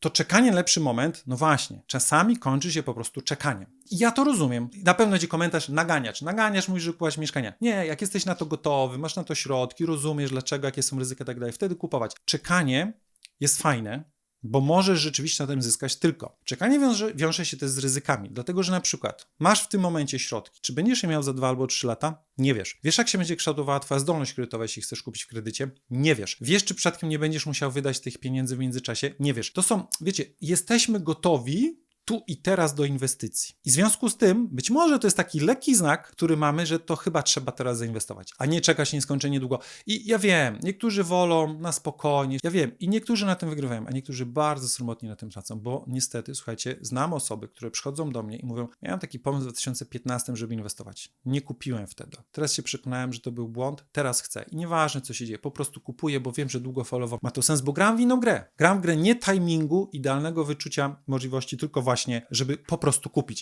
to czekanie lepszy moment, no właśnie, czasami kończy się po prostu czekaniem. I ja to rozumiem. Na pewno będzie komentarz naganiacz. Naganiasz, mówisz, że kupować mieszkania. Nie, jak jesteś na to gotowy, masz na to środki, rozumiesz dlaczego, jakie są ryzyka i tak dalej, wtedy kupować. Czekanie jest fajne, bo możesz rzeczywiście na tym zyskać tylko. Czekanie wiąże, wiąże się też z ryzykami, dlatego że na przykład masz w tym momencie środki. Czy będziesz je miał za dwa albo trzy lata? Nie wiesz. Wiesz, jak się będzie kształtowała twoja zdolność kredytowa, jeśli chcesz kupić w kredycie? Nie wiesz. Wiesz, czy przypadkiem nie będziesz musiał wydać tych pieniędzy w międzyczasie? Nie wiesz. To są, wiecie, jesteśmy gotowi tu i teraz do inwestycji. I w związku z tym, być może to jest taki lekki znak, który mamy, że to chyba trzeba teraz zainwestować, a nie czekać nieskończenie długo. I ja wiem, niektórzy wolą na spokojnie, ja wiem, i niektórzy na tym wygrywają, a niektórzy bardzo sromotnie na tym tracą, bo niestety, słuchajcie, znam osoby, które przychodzą do mnie i mówią, miałem taki pomysł w 2015, żeby inwestować. Nie kupiłem wtedy. Teraz się przekonałem, że to był błąd, teraz chcę. I nieważne, co się dzieje, po prostu kupuję, bo wiem, że długofalowo ma to sens, bo gram w inną grę. Gram w grę nie timingu, idealnego wyczucia możliwości, tylko właśnie, żeby po prostu kupić.